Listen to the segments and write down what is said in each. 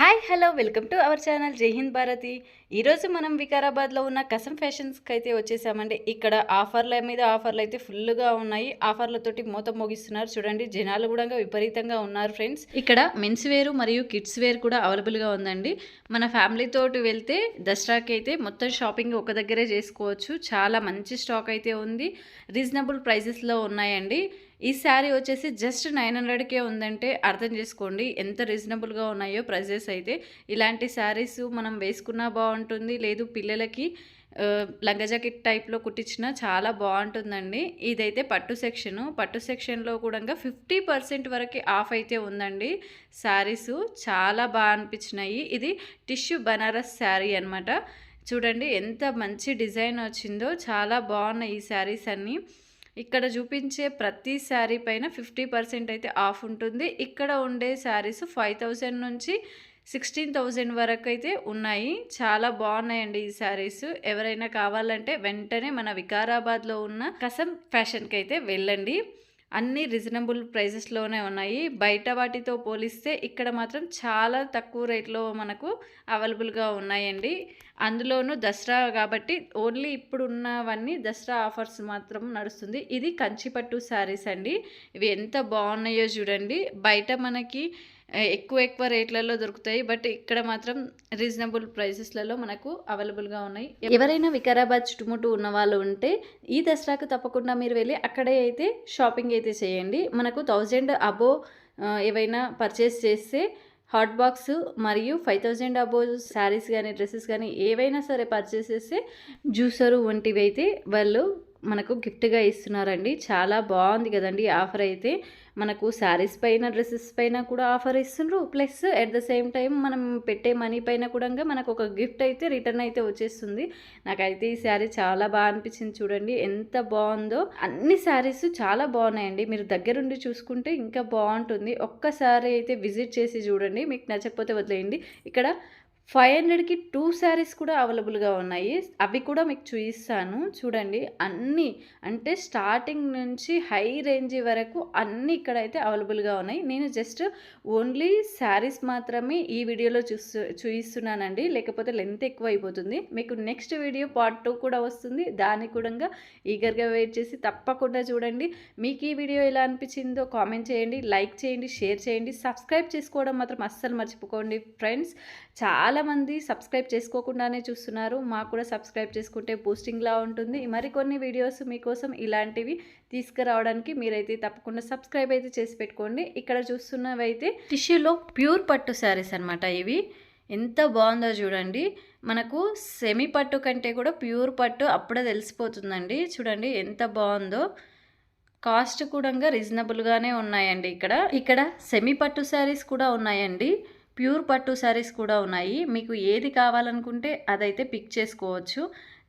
Hi hello welcome to our channel జై హింద్ భారతి. ఈరోజు మనం వికారాబాద్లో ఉన్న కసం ఫ్యాషన్స్కి అయితే వచ్చేసామండి. ఇక్కడ ఆఫర్ల మీద ఆఫర్లు అయితే ఫుల్గా ఉన్నాయి. ఆఫర్లతోటి మూత మోగిస్తున్నారు. చూడండి జనాలు కూడా విపరీతంగా ఉన్నారు ఫ్రెండ్స్. ఇక్కడ మెన్స్ వేర్ మరియు కిడ్స్ వేర్ కూడా అవైలబుల్గా ఉందండి. మన ఫ్యామిలీతో వెళ్తే దసరాకి అయితే మొత్తం షాపింగ్ ఒక దగ్గరే చేసుకోవచ్చు. చాలా మంచి స్టాక్ అయితే ఉంది. రీజనబుల్ ప్రైజెస్లో ఉన్నాయండి. ఈ శారీ వచ్చేసి జస్ట్ నైన్ హండ్రెడ్కే ఉందంటే అర్థం చేసుకోండి. ఎంత రీజనబుల్గా ఉన్నాయో ప్రైజెస్ అయితే. ఇలాంటి శారీస్ మనం వేసుకున్నా బాగుంటుంది. లేదు పిల్లలకి ఆ, లంగా జాకెట్ టైప్లో కుట్టించిన చాలా బాగుంటుందండి. ఇదైతే పట్టు సెక్షను. పట్టు సెక్షన్లో కూడా ఫిఫ్టీ పర్సెంట్ వరకు ఆఫ్ అయితే ఉందండి. శారీస్ చాలా బాగా అనిపించినాయి. ఇది టిష్యూ బనారస్ శారీ అన్నమాట. చూడండి ఎంత మంచి డిజైన్ వచ్చిందో. చాలా బాగున్నాయి ఈ శారీస్ అన్నీ. ఇక్కడ చూపించే ప్రతి శారీ పైన ఫిఫ్టీ పర్సెంట్ అయితే ఆఫ్ ఉంటుంది. ఇక్కడ ఉండే శారీస్ ఫైవ్ థౌజండ్ నుంచి సిక్స్టీన్ థౌజండ్ వరకు అయితే ఉన్నాయి. చాలా బాగున్నాయండి ఈ శారీస్. ఎవరైనా కావాలంటే వెంటనే మన వికారాబాద్లో ఉన్న కసం ఫ్యాషన్కి అయితే వెళ్ళండి. అన్ని రీజనబుల్ ప్రైజెస్లోనే ఉన్నాయి. బయట వాటితో పోలిస్తే ఇక్కడ మాత్రం చాలా తక్కువ రేట్లో మనకు అవైలబుల్గా ఉన్నాయండి. అందులోనూ దసరా కాబట్టి ఓన్లీ ఇప్పుడు ఉన్నవన్నీ దసరా ఆఫర్స్ మాత్రం నడుస్తుంది. ఇది కంచిపట్టు శారీస్ అండి. ఇవి ఎంత బాగున్నాయో చూడండి. బయట మనకి ఎక్కువ ఎక్కువ రేట్లలో దొరుకుతాయి. బట్ ఇక్కడ మాత్రం రీజనబుల్ ప్రైసెస్లలో మనకు అవైలబుల్గా ఉన్నాయి. ఎవరైనా వికారాబాద్ చుట్టుముట్టు ఉన్న వాళ్ళు ఉంటే ఈ దసరాకు తప్పకుండా మీరు వెళ్ళి అక్కడే అయితే షాపింగ్ అయితే చేయండి. మనకు థౌజండ్ అబో ఏవైనా పర్చేస్ చేస్తే హాట్ బాక్స్ మరియు ఫైవ్ థౌజండ్ అబో శారీస్ కానీ డ్రెస్సెస్ కానీ ఏవైనా సరే పర్చేస్ చేస్తే జ్యూసరు వంటివి అయితే వాళ్ళు మనకు గిఫ్ట్గా ఇస్తున్నారండి. చాలా బాగుంది కదండి ఆఫర్ అయితే. మనకు శారీస్ పైన డ్రెస్సెస్ పైన కూడా offer ఇస్తుండ్రు. Plus at the same time మనం పెట్టే మనీ పైన కూడా మనకు ఒక గిఫ్ట్ అయితే రిటర్న్ అయితే వచ్చేస్తుంది. నాకైతే ఈ శారీ చాలా బాగా అనిపించింది చూడండి. ఎంత బాగుందో. అన్ని శారీస్ చాలా బాగున్నాయండి. మీరు దగ్గరుండి చూసుకుంటే ఇంకా బాగుంటుంది. ఒక్కసారి అయితే విజిట్ చేసి చూడండి. మీకు నచ్చకపోతే వదిలేయండి. ఇక్కడ ఫైవ్ హండ్రెడ్కి టూ శారీస్ కూడా అవైలబుల్గా ఉన్నాయి. అవి కూడా మీకు చూపిస్తాను. చూడండి అన్నీ అంటే స్టార్టింగ్ నుంచి హై రేంజ్ వరకు అన్నీ ఇక్కడైతే అవైలబుల్గా ఉన్నాయి. నేను జస్ట్ ఓన్లీ శారీస్ మాత్రమే ఈ వీడియోలో చూస్తూ చూపిస్తున్నానండి. లేకపోతే లెంత్ ఎక్కువ అయిపోతుంది మీకు నెక్స్ట్ వీడియో పార్ట్ టూ కూడా వస్తుంది. దాన్ని కూడా ఈగర్గా వెయిట్ చేసి తప్పకుండా చూడండి. మీకు ఈ వీడియో ఎలా అనిపించిందో కామెంట్ చేయండి. లైక్ చేయండి షేర్ చేయండి. సబ్స్క్రైబ్ చేసుకోవడం మాత్రం అస్సలు మర్చిపోకండి. ఫ్రెండ్స్ చాలా చాలామంది సబ్స్క్రైబ్ చేసుకోకుండానే చూస్తున్నారు. మాకు కూడా సబ్స్క్రైబ్ చేసుకుంటే బూస్టింగ్లా ఉంటుంది. మరికొన్ని వీడియోస్ మీకోసం ఇలాంటివి తీసుకురావడానికి మీరైతే తప్పకుండా సబ్స్క్రైబ్ అయితే చేసి పెట్టుకోండి. ఇక్కడ చూస్తున్నవి అయితే టిష్యూలో ప్యూర్ పట్టు శారీస్ అనమాట ఇవి. ఎంత బాగుందో చూడండి. మనకు సెమీ పట్టు కంటే కూడా ప్యూర్ పట్టు అప్పుడే తెలిసిపోతుందండి. చూడండి ఎంత బాగుందో. కాస్ట్ కూడా రీజనబుల్గానే ఉన్నాయండి ఇక్కడ. ఇక్కడ సెమీ పట్టు శారీస్ కూడా ఉన్నాయండి. ప్యూర్ పట్టు శారీస్ కూడా ఉన్నాయి. మీకు ఏది కావాలనుకుంటే అదైతే పిక్ చేసుకోవచ్చు.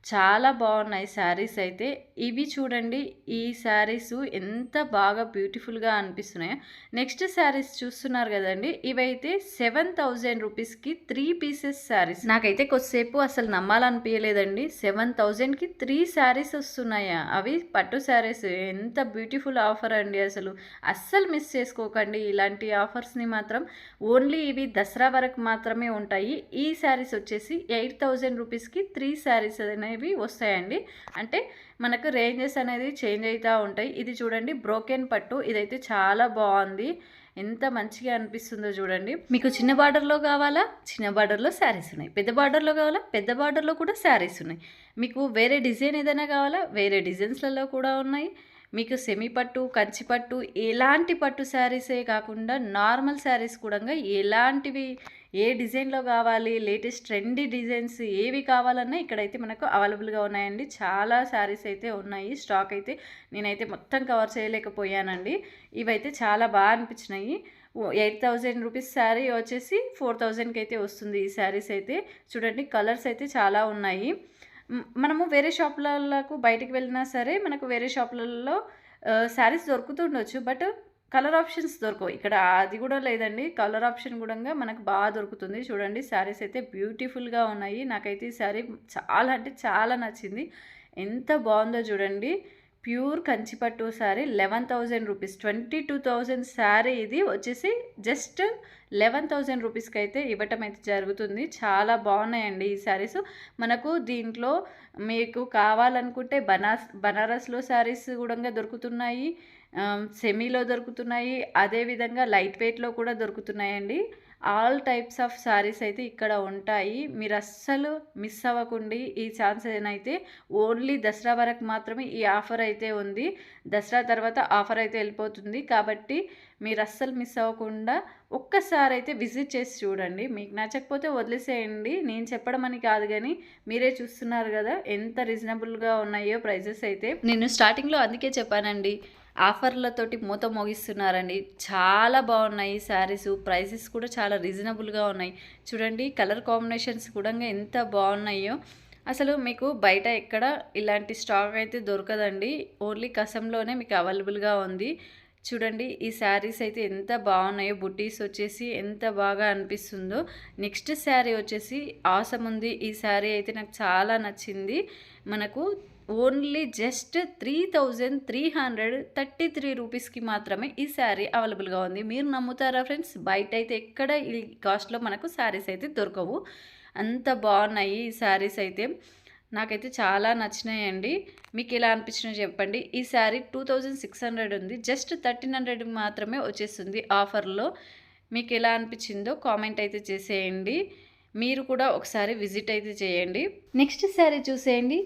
చాలా బాగున్నాయి శారీస్ అయితే. ఇవి చూడండి ఈ శారీస్ ఎంత బాగా బ్యూటిఫుల్గా అనిపిస్తున్నాయో. నెక్స్ట్ శారీస్ చూస్తున్నారు కదండి ఇవైతే సెవెన్ థౌజండ్ రూపీస్కి త్రీ పీసెస్ శారీస్. నాకైతే కొద్దిసేపు అసలు నమ్మాలనిపించలేదండి సెవెన్ థౌజండ్కి త్రీ శారీస్ వస్తున్నాయా? అవి పట్టు శారీస్ ఎంత బ్యూటిఫుల్ ఆఫర్ అండి అసలు. అస్సలు మిస్ చేసుకోకండి ఇలాంటి ఆఫర్స్ని మాత్రం. ఓన్లీ ఇవి దసరా వరకు మాత్రమే ఉంటాయి. ఈ శారీస్ వచ్చేసి ఎయిట్ థౌజండ్ రూపీస్కి త్రీ శారీస్ అనేవి వస్తాయండి. అంటే మనకు రేంజెస్ అనేది చేంజ్ అవుతూ ఉంటాయి. ఇది చూడండి బ్రోకెన్ పట్టు. ఇదైతే చాలా బాగుంది. ఎంత మంచిగా అనిపిస్తుందో చూడండి. మీకు చిన్న బార్డర్లో కావాలా? చిన్న బార్డర్లో శారీస్ ఉన్నాయి. పెద్ద బార్డర్లో కావాలా? పెద్ద బార్డర్లో కూడా శారీస్ ఉన్నాయి. మీకు వేరే డిజైన్ ఏదైనా కావాలా? వేరే డిజైన్స్లలో కూడా ఉన్నాయి. మీకు సెమీ పట్టు కంచి పట్టు ఎలాంటి పట్టు శారీసే కాకుండా నార్మల్ శారీస్ కూడా ఎలాంటివి ఏ డిజైన్లో కావాలి లేటెస్ట్ ట్రెండీ డిజైన్స్ ఏవి కావాలన్నా ఇక్కడైతే మనకు అవైలబుల్గా ఉన్నాయండి. చాలా శారీస్ అయితే ఉన్నాయి. స్టాక్ అయితే నేనైతే మొత్తం కవర్ చేయలేకపోయానండి. ఇవైతే చాలా బాగా అనిపించినాయి. ఎయిట్ థౌజండ్ రూపీస్ శారీ వచ్చేసి ఫోర్ థౌజండ్కి అయితే వస్తుంది ఈ శారీస్ అయితే. చూడండి కలర్స్ అయితే చాలా ఉన్నాయి. మనము వేరే షాపులకు బయటికి వెళ్ళినా సరే మనకు వేరే షాపులలో శారీస్ దొరుకుతుండొచ్చు. బట్ కలర్ ఆప్షన్స్ దొరకవు. ఇక్కడ అది కూడా లేదండి. కలర్ ఆప్షన్ కూడా మనకు బాగా దొరుకుతుంది. చూడండి శారీస్ అయితే బ్యూటిఫుల్గా ఉన్నాయి. నాకైతే ఈ శారీ చాలా అంటే చాలా నచ్చింది. ఎంత బాగుందో చూడండి. ప్యూర్ కంచిపట్టు sari eleven thousand rupees. Twenty two thousand sari ఇది. వచ్చేసి జస్ట్ లెవెన్ థౌజండ్ రూపీస్కి అయితే ఇవ్వటం అయితే జరుగుతుంది. చాలా బాగున్నాయండి ఈ శారీస్. మనకు దీంట్లో మీకు కావాలనుకుంటే బనాస్ బనారస్లో శారీస్ కూడా దొరుకుతున్నాయి. సెమీలో దొరుకుతున్నాయి అదేవిధంగా లైట్ వెయిట్లో కూడా దొరుకుతున్నాయండి. ఆల్ టైప్స్ ఆఫ్ శారీస్ అయితే ఇక్కడ ఉంటాయి. మీరు అస్సలు మిస్ అవ్వకండి. ఈ ఛాన్స్ అయితే ఓన్లీ దసరా వరకు మాత్రమే ఈ ఆఫర్ అయితే ఉంది. దసరా తర్వాత ఆఫర్ అయితే వెళ్ళిపోతుంది. కాబట్టి మీరు అస్సలు మిస్ అవ్వకుండా ఒక్కసారి అయితే విజిట్ చేసి చూడండి. మీకు నచ్చకపోతే వదిలేసేయండి. నేను చెప్పడం అని కాదు కానీ మీరే చూస్తున్నారు కదా ఎంత రీజనబుల్గా ఉన్నాయో ప్రైజెస్ అయితే. నేను స్టార్టింగ్లో అందుకే చెప్పానండి. ఆఫర్లతోటి మూత మోగిస్తున్నారండి. చాలా బాగున్నాయి శారీస్. ప్రైసెస్ కూడా చాలా రీజనబుల్గా ఉన్నాయి. చూడండి కలర్ కాంబినేషన్స్ కూడా ఎంత బాగున్నాయో. అసలు మీకు బయట ఎక్కడ ఇలాంటి స్టాక్ అయితే దొరకదండి. ఓన్లీ కసంలోనే మీకు అవైలబుల్గా ఉంది. చూడండి ఈ శారీస్ అయితే ఎంత బాగున్నాయో. బుట్టీస్ వచ్చేసి ఎంత బాగా అనిపిస్తుందో. నెక్స్ట్ శారీ వచ్చేసి ఆసం ఉంది ఈ శారీ అయితే నాకు చాలా నచ్చింది. మనకు only just three thousand three hundred thirty three రూపీస్కి మాత్రమే ఈ శారీ అవైలబుల్గా ఉంది. మీరు నమ్ముతారా ఫ్రెండ్స్? బయట అయితే ఎక్కడ ఈ కాస్ట్లో మనకు శారీస్ అయితే దొరకవు. అంత బాగున్నాయి ఈ శారీస్ అయితే. నాకైతే చాలా నచ్చినాయండి. మీకు ఎలా అనిపించినా చెప్పండి. ఈ sari two thousand six hundred ఉంది. జస్ట్ థర్టీన్ హండ్రెడ్ మాత్రమే వచ్చేస్తుంది ఆఫర్లో. మీకు ఎలా అనిపించిందో కామెంట్ అయితే చేసేయండి. మీరు కూడా ఒకసారి విజిట్ అయితే చేయండి. నెక్స్ట్ శారీ చూసేయండి.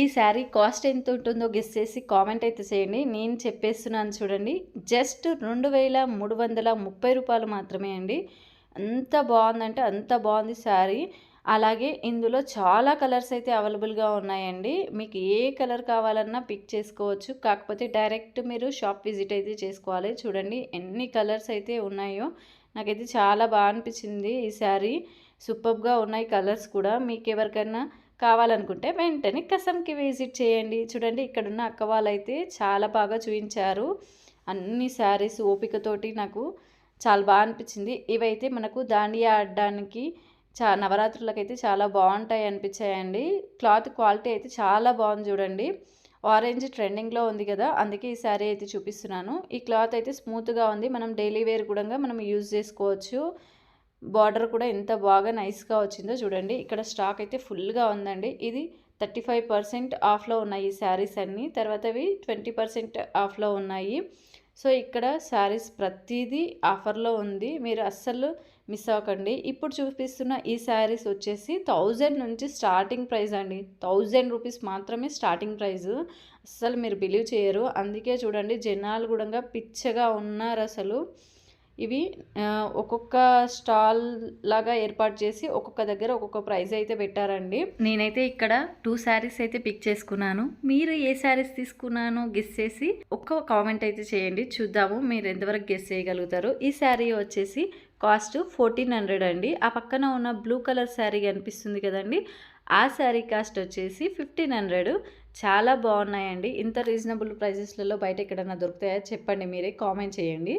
ఈ శారీ కాస్ట్ ఎంత ఉంటుందో గెస్ చేసి కామెంట్ అయితే చేయండి. నేను చెప్పేస్తున్నాను చూడండి. జస్ట్ రెండు వేల మూడు వందల ముప్పై రూపాయలు మాత్రమే అండి. అంత బాగుందంటే అంత బాగుంది శారీ. అలాగే ఇందులో చాలా కలర్స్ అయితే అవైలబుల్గా ఉన్నాయండి. మీకు ఏ కలర్ కావాలన్నా పిక్ చేసుకోవచ్చు. కాకపోతే డైరెక్ట్ మీరు షాప్ విజిట్ అయితే చేసుకోవాలి. చూడండి ఎన్ని కలర్స్ అయితే ఉన్నాయో. నాకైతే చాలా బాగా అనిపించింది ఈ శారీ. సూపర్గా ఉన్నాయి కలర్స్ కూడా. మీకు ఎవరికైనా కావాలనుకుంటే వెంటనే కసంకి విజిట్ చేయండి. చూడండి ఇక్కడున్న అక్క వాళ్ళైతే చాలా బాగా చూపించారు అన్ని శారీస్ ఓపికతోటి నాకు చాలా బాగా అనిపించింది. ఇవైతే మనకు దాండియా ఆడడానికి చా నవరాత్రులకైతే చాలా బాగుంటాయి అనిపించాయండి. క్లాత్ క్వాలిటీ అయితే చాలా బాగుంది చూడండి. ఆరెంజ్ ట్రెండింగ్లో ఉంది కదా అందుకే ఈ శారీ అయితే చూపిస్తున్నాను. ఈ క్లాత్ అయితే స్మూత్గా ఉంది. మనం డైలీ వేర్ కూడా మనం యూజ్ చేసుకోవచ్చు. బార్డర్ కూడా ఎంత బాగా నైస్గా వచ్చిందో చూడండి. ఇక్కడ స్టాక్ అయితే ఫుల్గా ఉందండి. ఇది థర్టీ ఫైవ్ పర్సెంట్ ఆఫ్లో ఉన్నాయి ఈ శారీస్ అన్నీ. తర్వాతవి ట్వంటీ పర్సెంట్ ఆఫ్లో ఉన్నాయి. సో ఇక్కడ శారీస్ ప్రతిదీ ఆఫర్లో ఉంది. మీరు అస్సలు మిస్ అవ్వకండి. ఇప్పుడు చూపిస్తున్న ఈ శారీస్ వచ్చేసి థౌజండ్ నుంచి స్టార్టింగ్ ప్రైస్ అండి. థౌజండ్ రూపీస్ మాత్రమే స్టార్టింగ్ ప్రైస్. అస్సలు మీరు బిలీవ్ చేయరు. అందుకే చూడండి జనాలు కూడా పిచ్చగా ఉన్నారు అసలు. ఇవి ఒక్కొక్క స్టాల్ లాగా ఏర్పాటు చేసి ఒక్కొక్క దగ్గర ఒక్కొక్క ప్రైజ్ అయితే పెట్టారండి. నేనైతే ఇక్కడ టూ శారీస్ అయితే పిక్ చేసుకున్నాను. మీరు ఏ శారీస్ తీసుకున్నాను గెస్ చేసి ఒక్క కామెంట్ అయితే చేయండి. చూద్దాము మీరు ఎంతవరకు గెస్ చేయగలుగుతారు. ఈ శారీ వచ్చేసి కాస్ట్ ఫోర్టీన్ హండ్రెడ్ అండి. ఆ పక్కన ఉన్న బ్లూ కలర్ శారీ కనిపిస్తుంది కదండి. ఆ శారీ కాస్ట్ వచ్చేసి ఫిఫ్టీన్ హండ్రెడ్ చాలా బాగున్నాయండి. ఇంత రీజనబుల్ ప్రైజెస్లలో బయట ఎక్కడన్నా దొరుకుతాయో? చెప్పండి మీరే కామెంట్ చేయండి.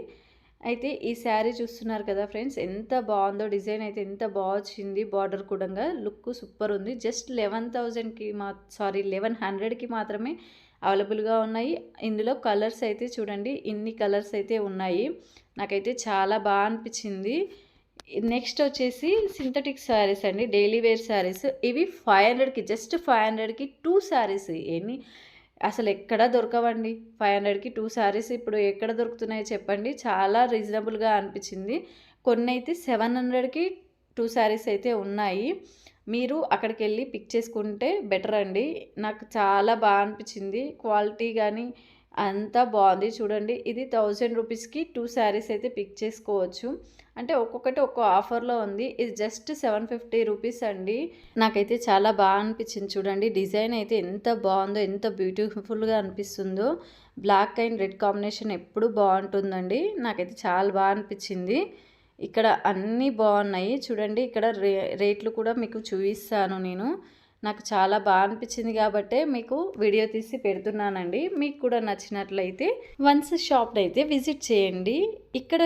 అయితే ఈ శారీ చూస్తున్నారు కదా ఫ్రెండ్స్ ఎంత బాగుందో డిజైన్ అయితే ఎంత బాగొచ్చింది బార్డర్ కూడా లుక్ సూపర్ ఉంది. జస్ట్ లెవెన్ థౌజండ్కి మా సారీ లెవెన్ హండ్రెడ్కి మాత్రమే అవైలబుల్గా ఉన్నాయి. ఇందులో కలర్స్ అయితే చూడండి ఇన్ని కలర్స్ అయితే ఉన్నాయి. నాకైతే చాలా బాగా అనిపించింది. నెక్స్ట్ వచ్చేసి సింథటిక్ శారీస్ అండి డైలీ వేర్ శారీస్. ఇవి ఫైవ్ హండ్రెడ్కి జస్ట్ ఫైవ్ హండ్రెడ్కి టూ శారీస్. ఎన్ని అసలు ఎక్కడ దొరకవండి. ఫైవ్ హండ్రెడ్కి టూ శారీస్ ఇప్పుడు ఎక్కడ దొరుకుతున్నాయో చెప్పండి. చాలా రీజనబుల్గా అనిపించింది. కొన్ని అయితే సెవెన్ హండ్రెడ్కి టూ శారీస్ అయితే ఉన్నాయి. మీరు అక్కడికి వెళ్ళి పిక్ చేసుకుంటే బెటర్ అండి నాకు చాలా బాగా అనిపించింది. క్వాలిటీ కానీ అంతా బాగుంది. చూడండి ఇది థౌజండ్ రూపీస్కి టూ శారీస్ అయితే పిక్ చేసుకోవచ్చు. అంటే ఒక్కొక్కటి ఒక్కో ఆఫర్లో ఉంది. ఇది జస్ట్ సెవెన్ ఫిఫ్టీ రూపీస్ అండి. నాకైతే చాలా బాగా అనిపించింది. చూడండి డిజైన్ అయితే ఎంత బాగుందో ఎంత బ్యూటిఫుల్గా అనిపిస్తుందో. బ్లాక్ అండ్ రెడ్ కాంబినేషన్ ఎప్పుడు బాగుంటుందండి. నాకైతే చాలా బాగా అనిపించింది. ఇక్కడ అన్నీ బాగున్నాయి. చూడండి ఇక్కడ రే రేట్లు కూడా మీకు చూపిస్తాను నేను. నాకు చాలా బాగా అనిపించింది కాబట్టే మీకు వీడియో తీసి పెడుతున్నానండి. మీకు కూడా నచ్చినట్లయితే వన్స్ షాప్ అయితే విజిట్ చేయండి. ఇక్కడ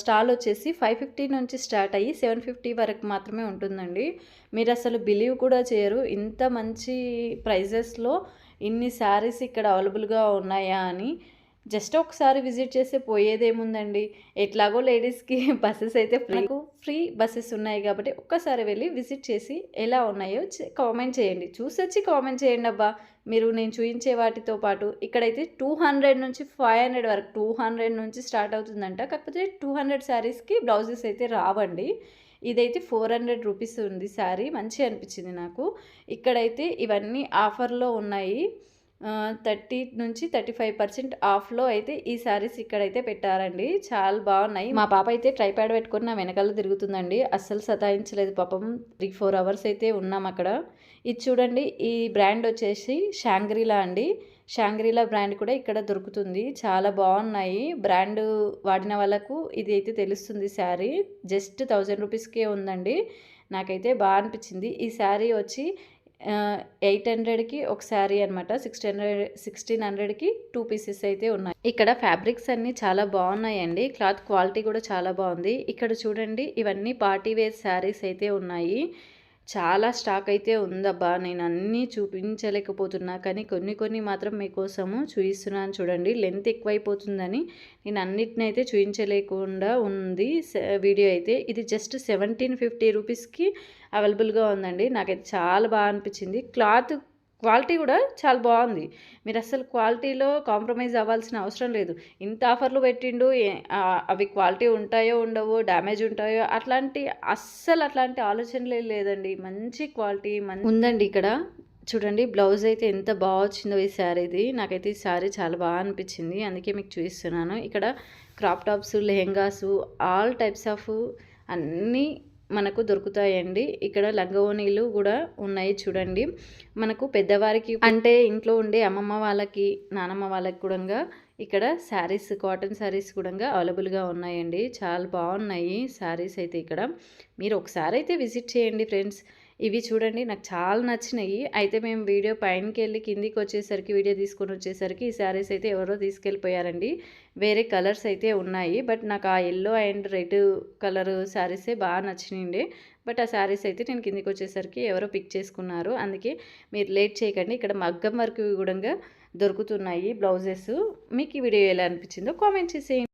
స్టాల్ వచ్చేసి ఫైవ్ ఫిఫ్టీ నుంచి స్టార్ట్ అయ్యి సెవెన్ ఫిఫ్టీ వరకు మాత్రమే ఉంటుందండి. మీరు అసలు బిలీవ్ కూడా చేయరు. ఇంత మంచి ప్రైజెస్లో ఇన్ని శారీస్ ఇక్కడ అవైలబుల్గా ఉన్నాయా అని జస్ట్ ఒకసారి విజిట్ చేస్తే పోయేదేముందండి. ఎట్లాగో లేడీస్కి బస్సెస్ అయితే ఫ్రీకు ఫ్రీ బస్సెస్ ఉన్నాయి కాబట్టి ఒక్కసారి వెళ్ళి విజిట్ చేసి ఎలా ఉన్నాయో కామెంట్ చేయండి. చూసొచ్చి కామెంట్ చేయండి అబ్బా. మీరు నేను చూపించే వాటితో పాటు ఇక్కడైతే టూ హండ్రెడ్ నుంచి ఫైవ్ హండ్రెడ్ వరకు టూ హండ్రెడ్ నుంచి స్టార్ట్ అవుతుందంట. కాకపోతే టూ హండ్రెడ్ శారీస్కి బ్లౌజెస్ అయితే రావండి. ఇదైతే ఫోర్ హండ్రెడ్ రూపీస్ ఉంది శారీ. మంచిగా అనిపించింది నాకు. ఇక్కడైతే ఇవన్నీ ఆఫర్లో ఉన్నాయి. థర్టీ నుంచి థర్టీ ఫైవ్ పర్సెంట్ ఆఫ్లో అయితే ఈ శారీస్ ఇక్కడైతే పెట్టారండి. చాలా బాగున్నాయి. మా పాప అయితే ట్రైప్యాడ్ పెట్టుకొని నా వెనకాల తిరుగుతుందండి. అస్సలు సతాయించలేదు పాపం. త్రీ ఫోర్ అవర్స్ అయితే ఉన్నాం అక్కడ. ఇది చూడండి ఈ బ్రాండ్ వచ్చేసి షాంగ్రీలా అండి. షాంగ్రీలా బ్రాండ్ కూడా ఇక్కడ దొరుకుతుంది. చాలా బాగున్నాయి. బ్రాండ్ వాడిన వాళ్ళకు ఇది అయితే తెలుస్తుంది శారీ. జస్ట్ థౌజండ్ రూపీస్కే ఉందండి. నాకైతే బాగా అనిపించింది. ఈ శారీ వచ్చి ఎయిట్ హండ్రెడ్కి ఒక శారీ అనమాట సిక్స్టీన్ హండ్రెడ్ సిక్స్టీన్ హండ్రెడ్కి టూ పీసెస్ అయితే ఉన్నాయి. ఇక్కడ ఫ్యాబ్రిక్స్ అన్నీ చాలా బాగున్నాయండి. క్లాత్ క్వాలిటీ కూడా చాలా బాగుంది. ఇక్కడ చూడండి ఇవన్నీ పార్టీ వేర్ శారీస్ అయితే ఉన్నాయి. చాలా స్టాక్ అయితే ఉందబ్బా. నేను అన్నీ చూపించలేకపోతున్నా. కానీ కొన్ని కొన్ని మాత్రం మీకోసము చూపిస్తున్నాను చూడండి. లెంత్ ఎక్కువైపోతుందని నేను అన్నిటిని అయితే చూపించలేకుండా ఉంది వీడియో అయితే. ఇది జస్ట్ సెవెంటీన్ ఫిఫ్టీ రూపీస్కి అవైలబుల్గా ఉందండి. నాకైతే చాలా బాగా అనిపించింది. క్లాత్ క్వాలిటీ కూడా చాలా బాగుంది. మీరు అసలు క్వాలిటీలో కాంప్రమైజ్ అవ్వాల్సిన అవసరం లేదు. ఇంత ఆఫర్లు పెట్టిండు అవి క్వాలిటీ ఉంటాయో ఉండవో డ్యామేజ్ ఉంటాయో అట్లాంటి అస్సలు అట్లాంటి ఆలోచనలే లేదండి. మంచి క్వాలిటీ ఉందండి ఇక్కడ. చూడండి బ్లౌజ్ అయితే ఎంత బాగా వచ్చిందో ఈ శారీది నాకైతే ఈ శారీ చాలా బాగా అనిపించింది. అందుకే మీకు చూపిస్తున్నాను. ఇక్కడ crop tops lehengas all types of అన్నీ మనకు దొరుకుతాయండి. ఇక్కడ లంగవోనీలు కూడా ఉన్నాయి చూడండి. మనకు పెద్దవారికి అంటే ఇంట్లో ఉండే అమ్మమ్మ వాళ్ళకి నానమ్మ వాళ్ళకి కూడా ఇక్కడ శారీస్ కాటన్ శారీస్ కూడా అవైలబుల్గా ఉన్నాయండి. చాలా బాగున్నాయి శారీస్ అయితే ఇక్కడ. మీరు ఒకసారి అయితే విజిట్ చేయండి ఫ్రెండ్స్. ఇవి చూడండి నాకు చాలా నచ్చినాయి. అయితే మేము వీడియో పైనకి వెళ్ళి కిందికి వచ్చేసరికి వీడియో తీసుకొని వచ్చేసరికి ఈ శారీస్ అయితే ఎవరో తీసుకెళ్ళిపోయారండి. వేరే కలర్స్ అయితే ఉన్నాయి. బట్ నాకు ఆ ఎల్లో అండ్ రెడ్ కలర్ శారీసే బాగా నచ్చినాయండి. బట్ ఆ శారీస్ అయితే నేను కిందికి వచ్చేసరికి ఎవరో పిక్ చేసుకున్నారు. అందుకే మీరు లేట్ చేయకండి. ఇక్కడ మగ్గం వర్క్ కూడా దొరుకుతున్నాయి బ్లౌజెస్. మీకు ఈ వీడియో ఎలా అనిపించిందో కామెంట్ చేసేయండి.